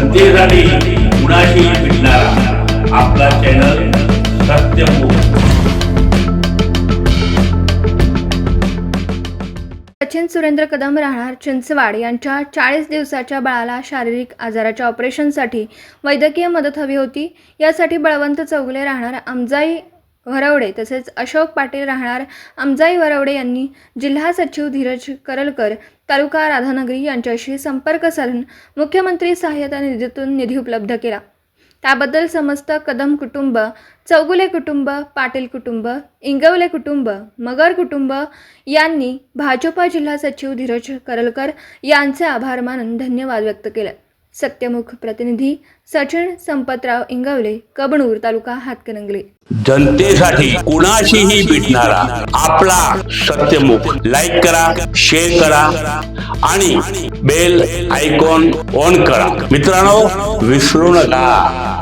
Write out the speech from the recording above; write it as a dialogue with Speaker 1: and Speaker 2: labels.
Speaker 1: जनतेसाठी कुणाशी भेटणारा. आपला चॅनल
Speaker 2: सचिन सुरेंद्र कदम राहणार चिंचवाड यांच्या चाळीस दिवसाच्या बाळाला शारीरिक आजाराच्या ऑपरेशनसाठी वैद्यकीय मदत हवी होती. यासाठी बळवंत चौगले राहणार आमजाई वरवडे तसेच अशोक पाटील राहणार अमजाई वरवडे यांनी जिल्हा सचिव धीरज करलकर तालुका राधानगरी यांच्याशी संपर्क साधून मुख्यमंत्री सहाय्यता निधीतून निधी उपलब्ध केला. त्याबद्दल समस्त कदम कुटुंब चौगुले कुटुंब पाटील कुटुंब इंगवले कुटुंब मगर कुटुंब यांनी भाजपा जिल्हा सचिव धीरज करलकर यांचे आभार मानून धन्यवाद व्यक्त केले. सत्यमुख प्रतिनिधी सचिन संपतराव इंगवले कबनूर तालुका हातकणंगले.
Speaker 1: जनतेसाठी कुणाशीही भेटणारा आपला सत्यमुख लाईक करा शेअर करा आणि बेल आयकॉन ऑन करा. मित्रांनो विसरू नका.